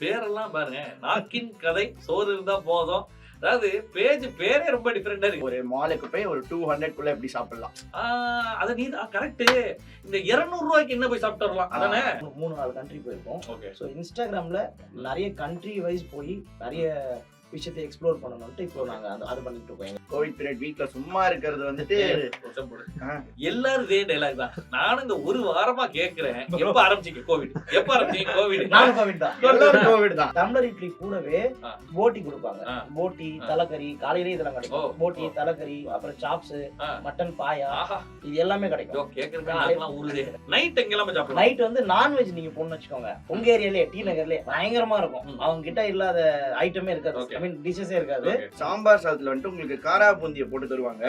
பேரெல்லாம் பாருங்க. நாக்கின் கதை சோறு இருந்தா போதும். அதாவது பேஜ் பேரே ரொம்ப டிஃப்ரெண்டா இருக்கு. ஒரு மாலுக்கு போய் ஒரு டூ ஹண்ட்ரட் குள்ள எப்படி சாப்பிடலாம்? அது நீ கரெக்ட் இந்த 200 ரூபாய்க்கு என்ன போய் சாப்பிட்டு வரலாம் அதானே? மூணு- நாலு கண்ட்ரி போயிருக்கோம். ஓகே ஸோ இன்ஸ்டாகிராம்ல நிறைய கண்ட்ரி வைஸ் போய் நிறைய விஷயத்தை எக்ஸ்ப்ளோர் பண்ணணும்ட்டு இப்போ நாங்க அந்த அது பண்ணிட்டு இருக்கோம். கோவிட் பீரியட் வீட்ல சும்மா இருக்கிறது வந்துட்டு. எல்லாரும் இதே டைலாக் தான். நானும் இந்த ஒரு வாரமா கேக்குறேன். எப்ப ஆரம்பிச்சீங்க? கோவிட் எப்ப ஆரம்பிச்சீங்க? கோவிட் நானும் கோவிட் தான். எல்லாரும் கோவிட் தான். டம்ளர் இட்லி கூடவே. போட்டி கொடுப்பாங்க. போட்டி. தலைக்கறி காலையிலே இதெல்லாம் கிடைக்கும். போட்டி. தலைக்கறி அப்புறம் சாப்ஸ். மட்டன் பாயா இது எல்லாமே கிடைக்கும். கேக்குறதுக்கு நாக்கெல்லாம் ஊறுதே நைட் எங்கெல்லாம் போய் சாப்பிடலாம் நைட் வந்து நான்வெஜ் நீங்க போகணும்னு வச்சுக்கோங்க. உங்க ஏரியாலே டி நகர்லயே பயங்கரமா இருக்கும். அவங்க கிட்ட இல்லாத ஐட்டமே இருக்காது. ஐ மீன் டிஷ்ஷஸே இருக்காது. சாம்பார் சாதத்துல வந்துட்டு உங்களுக்கு காரா பூந்தியை போட்டு தருவாங்க.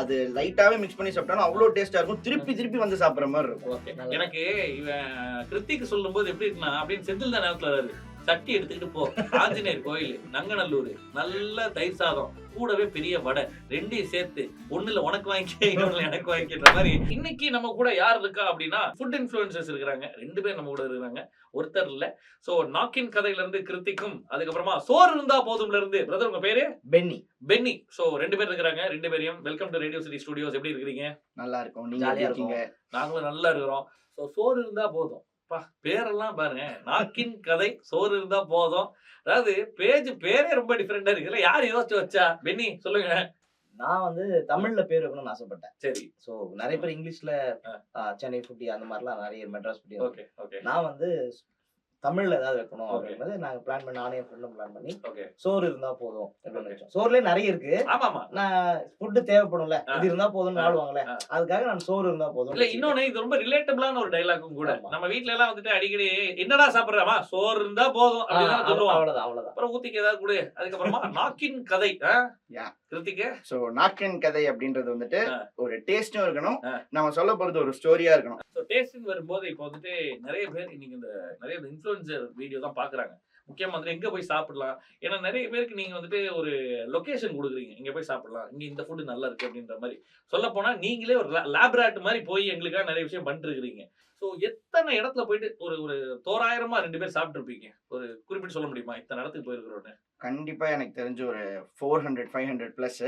அது லைட்டாவே மிக்ஸ் பண்ணி சாப்பிட்டாலும் அவ்வளவு டேஸ்டா இருக்கும். திருப்பி திருப்பி வந்து சாப்பிடுற மாதிரி இருக்கும். எனக்கு இவன் கிருத்திக்கு சொல்லும்போது எப்படி இருக்குன்னா அப்படின்னு செந்தில் தான் நேரத்துல வருது சட்டி எடுத்துக்கிட்டு போ. ஆஞ்சநேயர் கோயில் நங்கநல்லூர் நல்ல தயிர் சாதம் கூடவே பெரிய வடை ரெண்டையும் சேர்த்து ஒண்ணுல உனக்கு வாங்கிக்க எனக்கு வாங்கிக்கிற மாதிரி. இன்னைக்கு நம்ம கூட யார் இருக்கா அப்படின்னா ஃபுட் இன்ஃபுளுசர்ஸ் இருக்கிறாங்க. ரெண்டு பேர் நம்ம கூட இருக்கிறாங்க. ஒருத்தர் இல்ல. சோ நாக்கின் கதையில இருந்து கிருத்திக்கும் அதுக்கப்புறமா சோறு இருந்தா போதும்ல இருந்து. பிரதர் உங்க பேரு? பென்னி. பென்னி. சோ ரெண்டு பேர் இருக்கிறாங்க. ரெண்டு பேரையும் welcome to radio city studios எப்படி இருக்கிறீங்க? நல்லா இருக்கும். நீங்க நாங்களும் நல்லா இருக்கிறோம். ஸோ சோறு இருந்தா போதும். பேரெல்லாம் பாருங்க. நாக்கின் கதை சோறு இருந்தா போதும். அதாவது பேஜ் பேரே ரொம்ப டிஃப்ரெண்டா இருக்குல்ல யார் யோசிச்சு வச்சா? பென்னி சொல்லுங்க. நான் வந்து தமிழ்ல பேர் வைக்கணும்னு ஆசைப்பட்டேன். சரி. சோ நிறைய பேர் இங்கிலீஷ்ல சென்னை ஃபுட்டி அந்த மாதிரிலாம் நிறைய மெட்ராஸ் ஃபுட்டி ஓகே ஓகே. நான் வந்து தமிழ்ல ஏதாவது வைக்கணும். அப்படின்றது நாங்க பிளான் பண்ணி நானே ஃப்ரெண்டும் பிளான் பண்ணி ஓகே சோறு இருந்தா போதும் அப்படின்னு சோறுலயே நிறைய இருக்கு. ஆமா ஆமா நான் ஃபுட்டு தேவைப்படும்ல. இது இருந்தா போதும்னு ஆ. வாழ்வாங்களே ஆ. அதுக்காக நான் சோறு இருந்தா போதும் இல்ல இன்னொன்னு இது ரொம்ப ரிலேட்டபிளான ஒரு டைலாக்கும் கூட. நம்ம வீட்ல எல்லாம் வந்துட்டு அடிக்கடி என்னடா சாப்பிடுறாமா சோறு இருந்தா போதும் அப்படின்னு அவ்வளவுதான் அவ்வளவுதான். அப்புறம் ஊத்திக்கு ஏதாவது கொடு. அதுக்கப்புறமா நாக்கின் கதை. கிருத்திக்கு சோ நாக்கன் கதை அப்படின்றது வந்துட்டு. ஒரு டேஸ்டும் இருக்கணும். நம்ம சொல்ல போறது ஒரு ஸ்டோரியா இருக்கணும். டேஸ்ட்னு வரும்போது இப்போ வந்துட்டு நிறைய பேர் இன்னைக்கு இந்த நிறைய இன்ஃப்ளூயன்சர் வீடியோ தான் பார்க்குறாங்க முக்கியமாக வந்து எங்கே போய் சாப்பிடலாம்? ஏன்னா நிறைய பேருக்கு நீங்கள் வந்துட்டு ஒரு லொக்கேஷன் கொடுக்குறீங்க. இங்கே போய் சாப்பிடலாம். இங்கே இந்த ஃபுட்டு நல்லா இருக்கு அப்படின்ற மாதிரி. சொல்ல போனால் நீங்களே ஒரு லேப்ராட் மாதிரி போய் எங்களுக்காக நிறைய விஷயம் பண்ணிருக்கிறீங்க. ஸோ எத்தனை இடத்துல போயிட்டு ஒரு ஒரு தோராயிரமா ரெண்டு பேர் சாப்பிட்ருப்பீங்க ஒரு குறிப்பிட்டு சொல்ல முடியுமா? இத்தனை இடத்துக்கு போயிருக்கிறோன்னு. கண்டிப்பா எனக்கு தெரிஞ்ச ஒரு four hundred five hundred plus.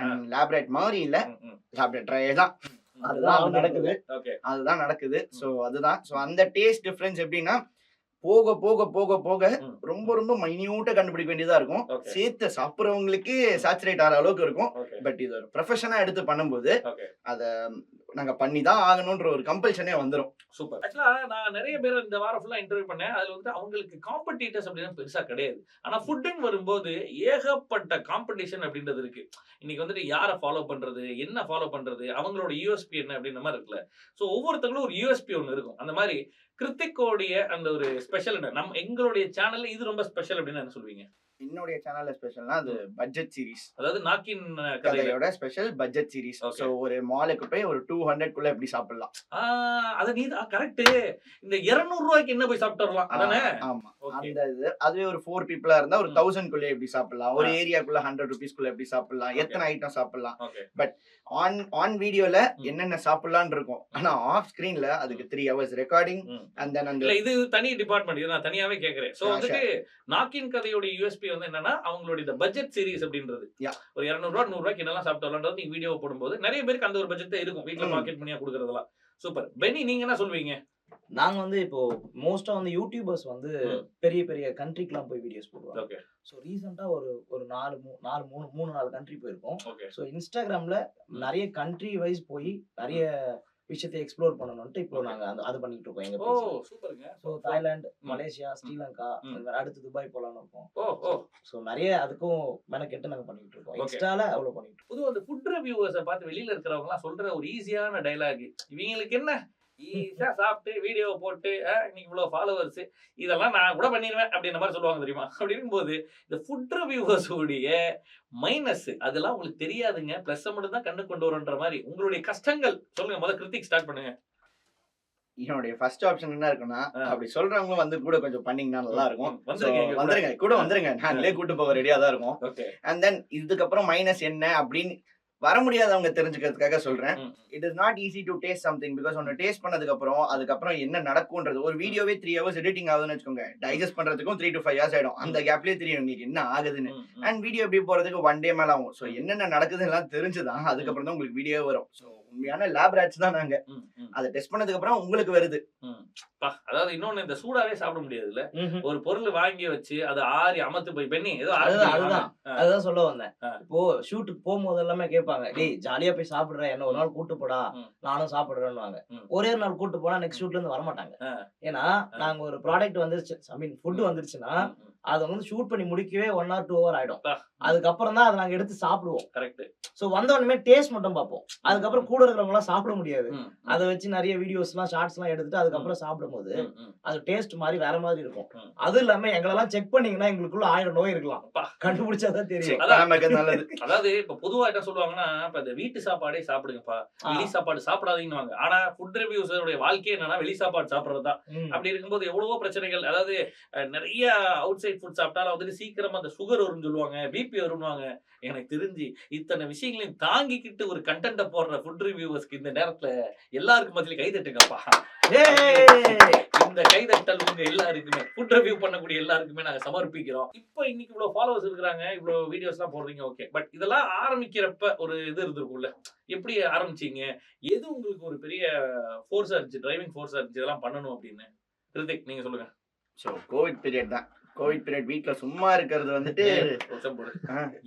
And லேப்ரேட் மாதிரி இல்ல. லேப்ரேட் ட்ரை தான். அதுதான் அதுதான் நடக்குது. ஓகே. அதுதான் நடக்குது. சோ அதுதான். சோ அந்த டேஸ்ட் டிஃபரன்ஸ் எப்படின்னா போக போக போக போக. ரொம்ப ரொம்ப மைன்யூட்டா கண்டுபிடிக்க வேண்டியதா இருக்கும். சேர்த்து சாப்பிடுறவங்களுக்கு சாச்சுரேட் ஆகிற அளவுக்கு இருக்கும். பட் இது ஒரு ப்ரொஃபஷனா எடுத்து பண்ணும்போது அத நாங்க பண்ணி தான் ஆகணும்ன்ற ஒரு கம்பல்ஷனே வந்துரும். சூப்பர் ஆக்சுவலா நான் நிறைய பேர் இந்த வாரம் ஃபுல்லா இன்டர்வியூ பண்ணேன். அதுல வந்து அவங்களுக்கு காம்படிட்டர்ஸ் அப்படின்னு பெருசா கிடையாது. ஆனா ஃபுட்டுன்னு வரும்போது ஏகப்பட்ட காம்படிஷன் அப்படின்றது இருக்கு. இன்னைக்கு வந்துட்டு யாரை ஃபாலோ பண்றது என்ன ஃபாலோ பண்றது அவங்களோட யூஎஸ்பி என்ன அப்படின்ற மாதிரி இருக்குல்ல. ஸோ ஒவ்வொருத்தங்களும் ஒரு யூஎஸ்பி ஒன்று இருக்கும். அந்த மாதிரி கிருத்திக்கோடைய அந்த ஒரு ஸ்பெஷல் என்ன? நம்ம எங்களுடைய சேனல்ல இது ரொம்ப ஸ்பெஷல் அப்படின்னு என்ன சொல்லுவீங்க என்னுடைய சேனல்ல ஸ்பெஷல்னா அது பட்ஜெட் சீரிஸ் அதாவது நாக்கின் கதையோட ஸ்பெஷல் பட்ஜெட் சீரிஸ். சோ ஒரு மாலுக்கு போய் ஒரு டூ ஹண்ட்ரட் குள்ள எப்படி சாப்பிடலாம்? அது நீ கரெக்ட் இந்த 200 ரூபாய்க்கு என்ன போய் சாப்பிட்டு வரலாம்? அதானே? ஆமா. அந்த இது அதுவே ஒரு ஃபோர் பீப்புளா இருந்தா ஒரு. தௌசண்ட் குள்ள எப்படி சாப்பிடலாம்? ஒரு. ஏரியாக்குள்ள ஹண்ட்ரட் ருபீஸ்க்குள்ள எப்படி சாப்பிடலாம். எத்தனை ஐட்டம் சாப்பிடலாம்? ஓகே ஆன் ஆன் வீடியோல. என்னென்ன சாப்பிடலாம்னு இருக்கும். ஆனா ஆஃப் ஸ்கிரீன்ல அதுக்கு த்ரீ ஹவர்ஸ் ரெக்கார்டிங் அந்த இல்ல இது தனி டிபார்ட்மெண்ட் இது நான் தனியாவே கேக்குறேன். சோ வந்துட்டு நாக்கின் கதையோட யூஎஸ்பி வந்து என்னன்னா அவங்களுடைய இந்த பட்ஜெட் சீரிஸ் அப்படின்றது. ஒரு 200 ரூபா நூறு ரூபாய்க்கு என்னெல்லாம் சாப்பிட்டு வரலான்றது நீங்க வீடியோ போடும்போது நிறைய பேருக்கு அந்த ஒரு பட்ஜெட் இருக்கும். வீட்ல ம். பாக்கெட் பண்ணியா கொடுக்கறதெல்லாம். சூப்பர் பெனி நீங்க என்ன சொல்வீங்க? நாங்க வந்து இப்போ மோஸ்டா வந்து யூடியூபர்ஸ் வந்து. பெரிய பெரிய கண்ட்ரிக்கெல்லாம் போய் வீடியோஸ் போடுவாங்க. ஓகே ஸோ ரீசெண்டா ஒரு ஒரு நாலு நாலு மூணு மூணு நாலு கண்ட்ரி போயிருக்கோம். ஓகே ஸோ இன்ஸ்டாகிராம்ல நிறைய கண்ட்ரி வைஸ் போய் நிறைய விஷயத்தை எக்ஸ்ப்ளோர் பண்ணணும்ட்டு இப்போ Okay. நாங்க அந்த அது பண்ணிட்டு இருக்கோம் எங்க சூப்பருங்க ஸோ தாய்லாந்து மலேசியா ஸ்ரீலங்கா அடுத்து துபாய் போலாம்னு இருக்கோம். ஓ ஸோ நிறைய அதுக்கும் மெனக்கெட்டு நாங்க பண்ணிட்டு இருக்கோம். இன்ஸ்டால அவ்வளவு பண்ணிட்டு இருக்கோம் பொதுவா அந்த ஃபுட் ரிவ்யூவர்ஸை பார்த்து வெளியில இருக்கிறவங்க எல்லாம் சொல்ற ஒரு ஈஸியான டைலாக் இவங்களுக்கு என்ன? ஈஸியா சாப்பிட்டு வீடியோ போட்டு இன்னைக்கு இவ்வளவு ஃபாலோவர்ஸ் இதெல்லாம் நான் கூட பண்ணிடுவேன் அப்படின்ற மாதிரி சொல்லுவாங்க தெரியுமா? அப்படி இருக்கும்போது இந்த ஃபுட் ரிவ்யூவர்ஸ் உடைய மைனஸ் அதெல்லாம் உங்களுக்கு தெரியாதுங்க. பிளஸ் மட்டும் தான் கண்ணு கொண்டு வரும்ன்ற மாதிரி. உங்களுடைய கஷ்டங்கள் சொல்லுங்க முதல்ல கிருத்திக் ஸ்டார்ட் பண்ணுங்க. என்னுடைய ஃபர்ஸ்ட் ஆப்ஷன் என்ன இருக்குன்னா. அப்படி சொல்றவங்க வந்து கூட கொஞ்சம் பண்ணீங்கன்னா நல்லா இருக்கும் வந்துருங்க கூட. வந்துருங்க நாங்களே கூட்டு போக ரெடியா தான் இருக்கோம். ஓகே. அண்ட் தென் இதுக்கப்புறம் மைனஸ் என்ன அப்படின்னு வர முடியாதவங்க தெரிஞ்சுக்கிறதுக்காக சொல்றேன். It is not easy to taste something because ஒன்று டேஸ்ட் பண்ணதுக்கு அப்புறம் அதுக்கப்புறம் என்ன நடக்கும்ன்றது. ஒரு வீடியோவே த்ரீ ஹவர்ஸ் எடிட்டிங் ஆகுதுன்னு வச்சுக்கோங்க. டைஜஸ்ட் பண்றதுக்கும் த்ரீ டு ஃபைவ் ஹவர்ஸ் ஆயிடும். அந்த கேப்லயே தெரியும் உங்களுக்கு என்ன ஆகுதுன்னு. அண்ட் வீடியோ எப்படி போறதுக்கு ஒன் டே மேல ஆகும். ஸோ என்னென்ன நடக்குதுன்னு எல்லாம் தெரிஞ்சுதான் அதுக்கப்புறம் தான் உங்களுக்கு வீடியோ வரும். ஸோ உண்மையான லேப் ரேட்ஸ் தான் நாங்க அதை டெஸ்ட் பண்ணதுக்கு அப்புறம் உங்களுக்கு வருது அதாவது இன்னொன்னு இந்த சூடாவே சாப்பிட முடியாதுல்ல. ஒரு பொருள் வாங்கி வச்சு அது ஆறி அமத்து போய் பெண்ணி ஏதோ அதுதான், அதுதான். அதுதான் சொல்ல வந்தேன். இப்போ ஷூட்டுக்கு போகும்போது எல்லாமே கேட்பாங்க டேய் ஜாலியா போய் சாப்பிடுறேன் என்ன ஒரு நாள் கூட்டு போடா. நானும் சாப்பிடுறேன்னு. ஒரே ஒரு நாள் கூட்டு போனா நெக்ஸ்ட் ஷூட்ல இருந்து வரமாட்டாங்க ஆ. ஏன்னா நாங்க ஒரு ப்ராடக்ட் வந்துருச்சு ஐ மீன் ஃபுட் வந்துருச்சுன்னா. அதை வந்து ஷூட் பண்ணி முடிக்கவே ஒன் ஆர் டூ ஹவர் ஆயிடும். அதுக்கப்புறம் தான் அதை நாங்க எடுத்து சாப்பிடுவோம். கரெக்ட் சோ வந்த உடனே டேஸ்ட் மட்டும் பார்ப்போம். அதுக்கப்புறம் கூட இருக்கிறவங்க எல்லாம் சாப்பிட முடியாது. அதை வச்சு நிறைய வீடியோஸ் எல்லாம் ஷார்ட்ஸ் எல்லாம் எடுத்துட்டு அதுக்கப்புறம் சாப்பிடும்போது. அது டேஸ்ட் மாதிரி வேற மாதிரி இருக்கும். அது இல்லாம எங்களெல்லாம் செக் பண்ணீங்கன்னா எங்களுக்குள்ள ஆயிரம் நோய் இருக்கலாம். கண்டுபிடிச்சாதான் தெரியும். அதாவது இப்ப பொதுவா என்ன சொல்லுவாங்கன்னா இப்ப இந்த வீட்டு சாப்பாடே சாப்பிடுங்கப்பா. வெளி சாப்பாடு சாப்பிடாதீங்கன்னு ஆனா ஃபுட் ரிவ்யூஸருடைய வாழ்க்கை என்னன்னா வெளி சாப்பாடு சாப்பிடுறது தான் ம். அப்படி இருக்கும்போது எவ்வளவோ பிரச்சனைகள். அதாவது நிறைய அவுட் சைட் ஃபுட் சாப்பிட்டாலும் வந்துட்டு சீக்கிரமா அந்த சுகர் வரும்னு சொல்லுவாங்க பிபி வரும்னுவாங்க. எனக்கு தெரிஞ்சு இத்தனை விஷயங்களையும் தாங்கிக்கிட்டு ஒரு கண்டென்ட்டை போடுற ஃபுட் ரிவ்யூவர்ஸ்க்கு இந்த நேரத்துல எல்லாருக்கும் மத்தியில கை தட்டுங்கப்பா. ஏய்! இந்த கைதட்டல் உங்க எல்லாருக்குமே ஃபுட் ரிவ்யூ பண்ணக்கூடிய எல்லாருக்குமே நாங்க சமர்ப்பிக்கிறோம். இப்போ இன்னைக்கு இவ்வளவு ஃபாலோவர்ஸ் இருக்கிறாங்க இவ்வளவு வீடியோஸ் எல்லாம் போடுறீங்க ஓகே பட் இதெல்லாம் ஆரம்பிக்கிறப்ப ஒரு இது இருந்திருக்கும்ல. எப்படி ஆரம்பிச்சீங்க? எது உங்களுக்கு ஒரு பெரிய ஃபோர்ஸா இருந்துச்சு டிரைவிங் ஃபோர்ஸா இருந்துச்சு இதெல்லாம் பண்ணணும் அப்படின்னு? கிருத்திக் நீங்க சொல்லுங்க. ஸோ கோவிட் பீரியட் தான். கோவிட் பீரியட் வீட்ல சும்மா இருக்கிறது வந்துட்டு.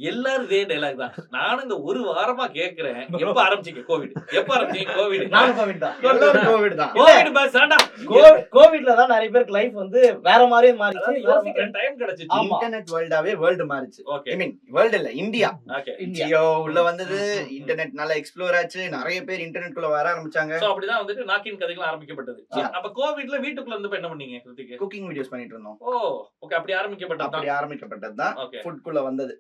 எல்லாரும் இதே டைலாக் தான். நானும் இந்த ஒரு வாரமா கேக்குறேன். எப்ப ஆரம்பிச்சீங்க? கோவிட் எப்ப ஆரம்பிச்சீங்க? கோவிட் நானும் கோவிட் தான். கோவிட் தான். கோவிட் பாஸ் கோ- கோவிட்ல தான் நிறைய பேருக்கு லைஃப் வந்து வேற மாதிரியே மாறிச்சு. டைம் கிடைச்சிச்சு. இன்டர்நெட் வேர்ல்டாவே வேர்ல்டு மாறிச்சு. ஓகே ஐ மீன் வேர்ல்டு இல்ல இந்தியா ஓகே இந்தியா உள்ள வந்தது ம், ம், ம். இன்டர்நெட் நல்லா எக்ஸ்ப்ளோர் ஆச்சு. நிறைய பேர் இன்டர்நெட் குள்ள வர ஆரம்பிச்சாங்க. சோ அப்படிதான் வந்துட்டு நாக்கின் கதைகள் ஆரம்பிக்கப்பட்டது. அப்ப கோவிட்ல வீட்டுக்குள்ள இருந்து என்ன பண்ணீங்க குக்கிங் வீடியோஸ் பண்ணிட்டு இருந்தோம். ஓ ஓகே அப்படி ஆரம்பிக்கப்பட்டது அப்படி ஆரம்பிக்கப்பட்டது தான். ஓகே ஃபுட் குள்ள வந்தது.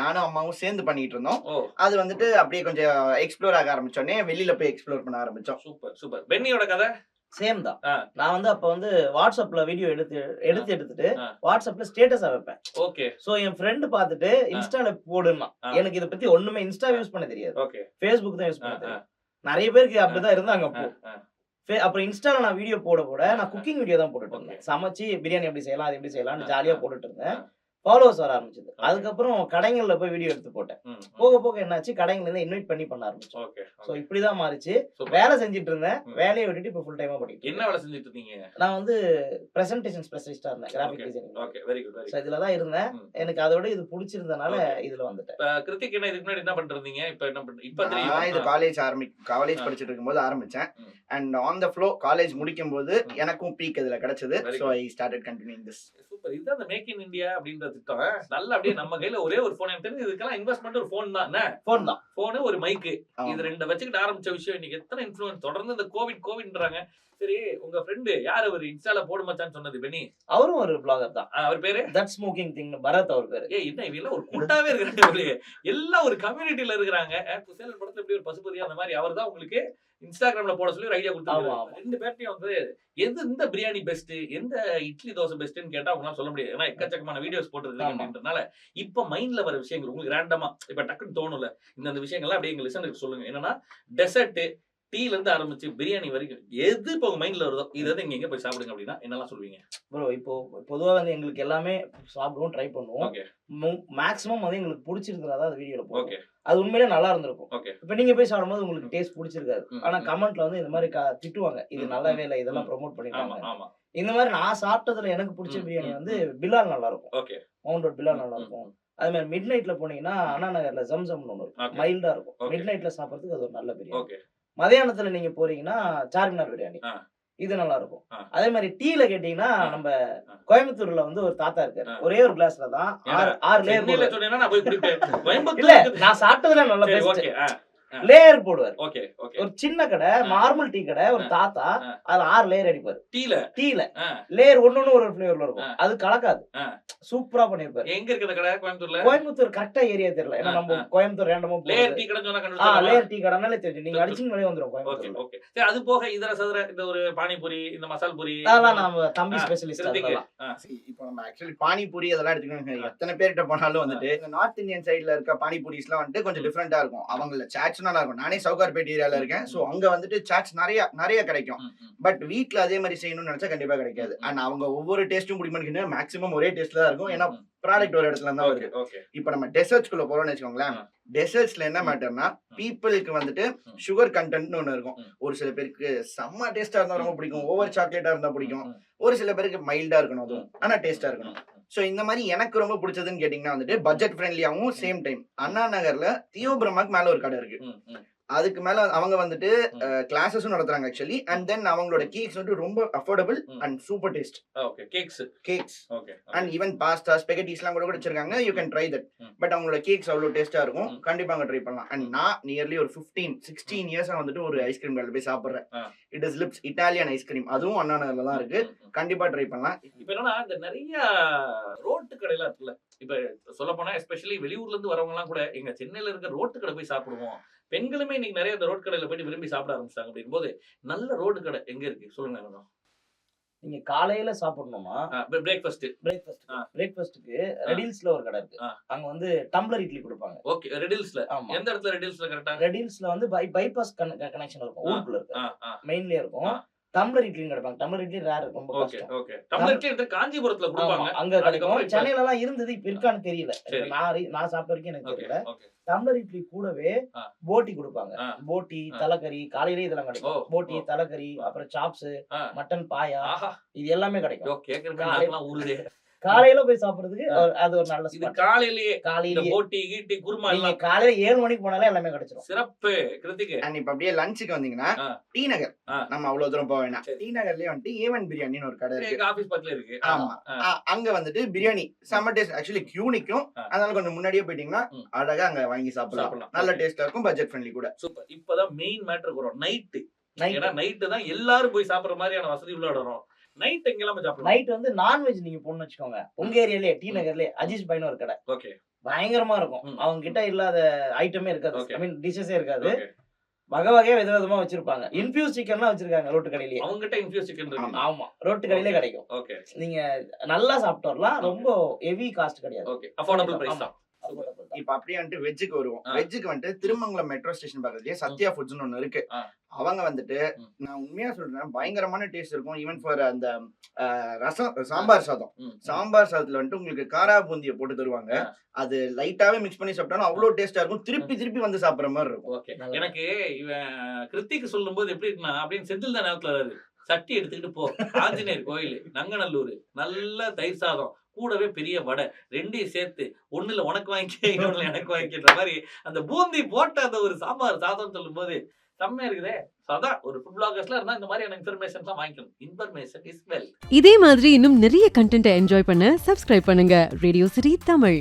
நானும் அம்மாவும் சேர்ந்து பண்ணிட்டு இருந்தோம். அது வந்துட்டு அப்படியே கொஞ்சம் எக்ஸ்ப்ளோர் ஆக ஆரம்பிச்சோடனே வெளியில போய் எக்ஸ்ப்ளோர் பண்ண ஆரம்பிச்சோம். Super super. பென்னியோட கதை? சேம் தான். நான் வந்து அப்ப வந்து வாட்ஸ்அப்ல வீடியோ எடுத்து எடுத்து எடுத்துட்டு. வாட்ஸ்அப்ல ஸ்டேட்டஸா வைப்பேன். ஓகே சோ என் ஃப்ரெண்ட் பார்த்துட்டு இன்ஸ்டால போடுனா. எனக்கு இத பத்தி ஒண்ணுமே இன்ஸ்டா யூஸ் பண்ண தெரியாது. ஓகே ஃபேஸ்புக் தான் யூஸ் பண்ண தெரியும். நிறைய பேருக்கு அப்படிதான் இருந்தாங்க அப்போ. அப்புறம் இன்ஸ்டால நான் வீடியோ போட போட நான். குக்கிங் வீடியோ தான் போட்டுட்டு. இருந்தேன் சமைச்சு பிரியாணி எப்படி செய்யலாம் அது எப்படி செய்யலாம்னு ஜாலியா. போட்டுட்டு இருந்தேன். ஃபாலோவர்ஸ் வர ஆரம்பிச்சது. அதுக்கப்புறம் கடைகள்ல போய் வீடியோ எடுத்து போட்டேன். போக போக என்னாச்சு கடைங்கள்ல இருந்து இன்வைட் பண்ணி பண்ண ஆரம்பிச்சோம் ஓகே சோ இப்படிதான் மாறிச்சு. வேலை செஞ்சுட்டு இருந்தேன். வேலையை விட்டுட்டு இப்ப ஃபுல் டைமா படிக்கிறேன் என்ன வேலை செஞ்சுட்டு இருக்கீங்க நான் வந்து பிரசன்டேஷன் ஸ்பெஷலிஸ்டா இருந்தேன் graphic. Designing okay very good very so இதுல தான் இருந்தேன். எனக்கு அதோட இது பிடிச்சிருந்தனால. இதுல வந்துட்டேன் கிருத்திக் என்ன இதுக்கு முன்னாடி என்ன பண்ணிட்டு இருந்தீங்க இப்ப என்ன பண்ற இப்ப நான் இது காலேஜ் ஆரம்பி காலேஜ். படிச்சிட்டு இருக்கும்போது ஆரம்பிச்சேன். And on the flow college முடிக்கும் போது. எனக்கும் பீக் இதுல கிடைச்சது so. I started continuing this super இதுதான் அந்த மேக் இன் இந்தியா அப்படின்ற திட்டம். நல்லா அப்படியே நம்ம கையில ஒரே ஒரு போன் தெரிஞ்சு இதுக்கெல்லாம் இன்வெஸ்ட்மெண்ட் ஒரு போன் தான். போன் தான். போனு ஒரு மைக்கு இது ரெண்டு வச்சுக்கிட்டு ஆரம்பிச்ச விஷயம். இன்னைக்கு எத்தனை இன்ஃபுளுன்ஸ் தொடர்ந்து இந்த கோவிட் கோவிட்ன்றாங்க சரி உங்க ஃப்ரெண்டு யார் அவர்? இன்ஸ்டால போடு மச்சான்னு சொன்னது பெனி அவரும் ஒரு பிளாகர் தான். அவர் பேரு? தட் ஸ்மோக்கிங் திங் பரத் அவர் பேரு. ஏய் என்ன இவங்க ஒரு கூட்டாவே இருக்கிறாங்க எல்லாம் ஒரு கம்யூனிட்டில இருக்கிறாங்க. குசேலன் படத்துல எப்படி ஒரு பசுபதி அந்த மாதிரி அவர் தான் உங்களுக்கு இன்ஸ்டாகிராம்ல போட சொல்லி ஒரு ஐடியா கொடுத்தாங்க. ரெண்டு பேர்ட்டையும் வந்து எது இந்த பிரியாணி பெஸ்ட் எந்த இட்லி தோசை பெஸ்ட்னு கேட்டா அவங்களால சொல்ல முடியாது. ஏன்னா எக்கச்சக்கமான வீடியோஸ் போட்டுருக்காங்க. அப்படின்றனால இப்ப மைண்ட்ல வர விஷயங்கள் உங்களுக்கு ரேண்டமா இப்ப டக்குன்னு தோணும்ல இந்த இந்த விஷயங்கள்லாம் அப்படியே எங்க லிசனுக்கு சொல்லுங்க. என்னன்னா டெசர்ட் டீல இருந்து ஆரம்பிச்சு பிரியாணி வரைக்கும் எது இப்போ உங்க மைண்ட்ல வருதோ இதை வந்து இங்க எங்க போய் சாப்பிடுங்க அப்படின்னா என்னெல்லாம் சொல்லுவீங்க? ப்ரோ இப்போ பொதுவா வந்து எங்களுக்கு எல்லாமே சாப்பிடுவோம் ட்ரை பண்ணுவோம். ஓகே மேக்ஸிமம் வந்து எங்களுக்கு பிடிச்சிருக்கிறதா அது வீடியோல ஓகே அது உண்மையிலே நல்லா இருந்திருக்கும். இப்போ நீங்க போய் சாப்பிடும்போது உங்களுக்கு டேஸ்ட் பிடிச்சிருக்காது. ஆனா. கமெண்ட்ல வந்து இந்த மாதிரி திட்டுவாங்க. இது நல்லாவே இல்லை இதெல்லாம். ப்ரோமோட் பண்ணிட்டாங்க. இந்த மாதிரி நான் சாப்பிட்டதுல எனக்கு பிடிச்ச பிரியாணி வந்து. பிலால் நல்லா இருக்கும் மவுண்ட் ரோட் பிலால் நல்லா இருக்கும் அதே மாதிரி மிட் நைட்ல போனீங்கன்னா அண்ணா நகர்ல ஜம்சம்னு ஒன்று இருக்கும். மைல்டா இருக்கும். மிட் நைட்ல சாப்பிட்றதுக்கு அது ஒரு நல்ல பிரியாணி. மதியானத்துல நீங்க போறீங்கன்னா சார்மினார் பிரியாணி. இது நல்லா இருக்கும். அதே மாதிரி டீல கேட்டீங்கன்னா. நம்ம. கோயம்புத்தூர்ல வந்து ஒரு தாத்தா இருக்காரு. ஒரே ஒரு கிளாஸ்ல தான்? ஆறு ஆறு லேயர் நான் சாப்பிட்டதுல நல்ல ஆ. லேயர் போடுவார். ஓகே ஓகே ஒரு சின்ன கடை. நார்மல் டீ கடை ஒரு. தாத்தா. அதுல ஆறு லேயர் அடிப்பாரு. டீல டீல. லேயர் ஒண்ணு ஒரு ஃபிளேவர்ல இருக்கும். அது கலக்காது. சூப்பரா பண்ணிருப்பாரு. எங்க இருக்கு அந்த கடை? கோயம்புத்தூர்ல? கோயம்புத்தூர் கரெக்டா ஏரியா தெரியல. ஏன்னா நம்ம. கோயம்புத்தூர் ரேண்டமா லேயர் டீ கடை சொன்னா? லேயர் டீ கடைனாலே தெரியும். நீங்க அடிச்சுங்களே வந்துரும் ஓகே கோயம்புத்தூர்ல. ஓகே சரி அது போக இதர சதுர இந்த ஒரு பானிபூரி இந்த மசால் பூரி அதெல்லாம் நம்ம தம்பி ஸ்பெஷலிஸ்ட். அதெல்லாம். இப்போ நம்ம ஆக்சுவலி பானிபூரி அதெல்லாம் எடுத்துக்கணும் எத்தனை பேர்கிட்ட போனாலும் வந்துட்டு இந்த நார்த் இந்தியன் சைடுல இருக்க பானிபூரிஸ்லாம் வந்துட்டு கொஞ்சம் டிஃப்ரெண்டா இருக்கும். அவங்கள சாட்ஸ் நல்லா இருக்கும். நானே சவுகார்பேட் ஏரியால இருக்கேன். சோ அங்க வந்துட்டு சாட்ஸ் நிறைய நிறைய கிடைக்கும். பட் வீட்ல அதே மாதிரி செய்யணும்னு நினைச்சா கண்டிப்பா கிடைக்காது. அண்ட் அவங்க ஒவ்வொரு டேஸ்ட்டும் பிடிக்கும் மேக்ஸிமம் ஒரே டேஸ்ட்ல தான் இருக்கும். ஏன்னா ப்ராடக்ட் ஒரு இடத்துல தான் வருது. இப்போ நம்ம டெசர்ட்ஸ்குள்ள போறோம்னு வச்சுக்கோங்களேன். டெசர்ட்ஸ்ல என்ன. மேட்டர்னா பீப்புளுக்கு வந்துட்டு. சுகர் கண்டென்ட்னு ஒன்று இருக்கும். ஒரு சில பேருக்கு செம்ம டேஸ்டா இருந்தா ரொம்ப பிடிக்கும். ஓவர் சாக்லேட்டா இருந்தா பிடிக்கும். ஒரு சில பேருக்கு மைல்டா இருக்கணும் அதுவும். ஆனா டேஸ்டா இருக்கணும். ஸோ இந்த மாதிரி எனக்கு ரொம்ப பிடிச்சதுன்னு கேட்டிங்கன்னா வந்துட்டு பட்ஜெட் ஃப்ரெண்ட்லியாகவும் சேம் டைம் அண்ணா நகர்ல தியோபிரமாக்கு மேல ஒரு கடை இருக்கு. அதுக்கு மேல அவங்க வந்துட்டு. கிளாஸஸும் நடத்துறாங்க ஆக்சுவலி அண்ட் தென் அவங்களோட கேக்ஸ் வந்து ரொம்ப affordable. And super taste okay cakes cakes okay and even pasta ஸ்பெகட்டிஸ்லாம் கூட வச்சிருக்காங்க. You can try that. But அவங்களோட கேக்ஸ் அவ்வளோ டேஸ்டா இருக்கும். கண்டிப்பா அங்க ட்ரை பண்ணலாம். அண்ட் நான் நியர்லி ஒரு ஃபிஃப்டீன் சிக்ஸ்டீன் இயர்ஸா வந்துட்டு ஒரு ஐஸ்கிரீம் கடையில் போய் சாப்பிடுறேன். It is lips Italian ice cream அதுவும் அண்ணா நகர்ல தான் இருக்கு. கண்டிப்பா ட்ரை பண்ணலாம். இப்ப என்னன்னா இந்த நிறைய ரோட்டு கடையெல்லாம் இருக்குல்ல. இப்ப சொல்ல போனா எஸ்பெஷலி வெளியூர்ல இருந்து வரவங்க எல்லாம் கூட எங்க சென்னையில இருக்க ரோட்டு கடை போய் சாப்பிடுவோம். பெண்களுமே இன்னைக்கு நிறைய இந்த ரோட் கடையில போயிட்டு விரும்பி சாப்பிட ஆரம்பிச்சிட்டாங்க அப்படின் போது நல்ல ரோடு கடை எங்க இருக்கு? சொல்லுங்க நீங்க காலையில சாப்பிடணுமா? Breakfast breakfast. பிரேக்ஃபாஸ்ட்க்கு ரெடில்ஸ்ல ஒரு கடை இருக்கு. அங்க வந்து டம்ளர் இட்லி கொடுப்பாங்க. ஓகே ரெடில்ஸ்ல ஆமா. எந்த இடத்துல ரெடில்ஸ்ல கரெக்டா ரெடில்ஸ்ல வந்து பை பைபாஸ் கனெக்ஷன் இருக்கும். ஊருக்குள்ள இருக்கு. மெயின்லயே இருக்கும். டம்ளர் இட்லின்னு கிடைப்பாங்க. டம்ளர் இட்லி ரேர் ரொம்ப கஷ்டம். காஞ்சிபுரத்துல கொடுப்பாங்க. அங்க கிடைக்கும். சென்னையில எல்லாம் இருந்தது இப்ப இருக்கான்னு தெரியல. நான் நான் சாப்பிட்ட வரைக்கும் எனக்கு தெரியல. டம்ளர் இட்லி கூடவே. போட்டி கொடுப்பாங்க. போட்டி. தலைக்கறி காலையிலே இதெல்லாம் கிடைக்கும். போட்டி. தலைக்கறி அப்புறம் சாப்ஸ். மட்டன் பாயா இது எல்லாமே கிடைக்கும். காலையில போய் சாப்பிடுறதுக்கு அது ஒரு நல்ல இது ஸ்பாட் காலையிலேயே இந்த காலையிலேயே. போட்டி கீட்டி குருமா எல்லாம். காலையில ஏழு மணிக்கு போனாலே எல்லாமே கிடைச்சிரும். சிறப்பு கிருத்திக்கு. அண்ட் இப்ப அப்படியே லஞ்சுக்கு வந்தீங்கன்னா. டி நகர். நம்ம அவ்வளவு தூரம் போக வேண்டாம் சரி. டி நகர்லயே வந்துட்டு ஏவன் பிரியாணின்னு ஒரு கடை இருக்கு. ஆபீஸ் பக்கத்துல இருக்கு. ஆமா. அங்க வந்துட்டு பிரியாணி. செம்ம டேஸ்ட் ஆக்சுவலி கியூ நிக்கும். அதனால கொஞ்சம் முன்னாடியே போயிட்டீங்கன்னா. அழகா அங்க வாங்கி சாப்பிடலாம். சாப்பிடலாம். நல்ல. டேஸ்டா இருக்கும் பட்ஜெட் ஃப்ரெண்ட்லி கூட. சூப்பர் இப்பதான் மெயின் மேட்டருக்கு வரும். நைட்டு நைட் ஏன்னா நைட்டு தான் எல்லாரும் போய் சாப்பிடுற மாதிரியான வசதி உள்ள இடம். நைட் எங்கெல்லாம் சாப்பிடலாம் நைட் வந்து நான்வெஜ் நீங்க போடணும்னு வச்சுக்கோங்க. உங்க ஏரியாலயே டி நகர்லயே அஜீஷ் பைன்னு ஒரு கடை ஓகே. பயங்கரமா இருக்கும். அவங்க கிட்ட இல்லாத ஐட்டமே இருக்காது. ஐ மீன் டிஷ்ஷஸே இருக்காது. வகை வகையா விதவிதமா வச்சிருப்பாங்க. இன்ஃபியூஸ் சிக்கன்லாம் வச்சிருக்காங்க ரோட்டு கடையிலேயே. அவங்க கிட்ட இன்ஃபியூஸ் சிக்கன் இருக்கு. ஆமா ரோட்டு கடையிலே கிடைக்கும். ஓகே. நீங்க நல்லா சாப்பிட்டு வரலாம். ரொம்ப ஹெவி காஸ்ட் கிடையாது. ஓகே. அஃபோர்டபுள் பிரைஸ் தான். இப்ப அப்படியே வந்துட்டு வெஜ்ஜுக்கு வருவோம். வெஜ்ஜுக்கு வந்துட்டு திருமங்கலம் மெட்ரோ ஸ்டேஷன் பக்கத்துலயே சத்யா ஃபுட்ஸ்னு ஒண்ணு இருக்கு. அவங்க வந்துட்டு. நான் உண்மையா சொல்றேன் பயங்கரமான டேஸ்ட் இருக்கும். ஈவன் ஃபார் அந்த ரசம் சாம்பார் சாதம். சாம்பார் சாதத்துல வந்துட்டு உங்களுக்கு காரா பூந்தியை போட்டு தருவாங்க. அது லைட்டாவே மிக்ஸ் பண்ணி சாப்பிட்டாலும் அவ்வளவு டேஸ்டா இருக்கும். திருப்பி திருப்பி வந்து சாப்பிடுற மாதிரி இருக்கும். எனக்கு இவன் கிருத்திக்கு சொல்லும்போது எப்படி இருக்குன்னா அப்படின்னு செந்தில் தான் நேரத்துல சட்டி எடுத்துக்கிட்டு போ. ஆஞ்சநேயர் கோயில் நங்கநல்லூர் நல்ல தயிர் சாதம். கூடவே பெரிய வடை. ரெண்டையும் சேர்த்து ஒன்றில் உனக்கு வாங்கிக்க இன்னொன்னுல எனக்கு வாங்கிக்கிற மாதிரி அந்த பூந்தி போட்ட அந்த ஒரு சாம்பார் சாதம் சொல்லும்போது இருக்குதே. ஒரு இன்ஃபர்மேஷன் தான் வாங்கிக்கணும். இன்ஃபர்மேஷன் இதே மாதிரி இன்னும் நிறைய கண்டென்ட் என்ஜாய் பண்ண சப்ஸ்கிரைப் பண்ணுங்க. ரேடியோ சிரி தமிழ்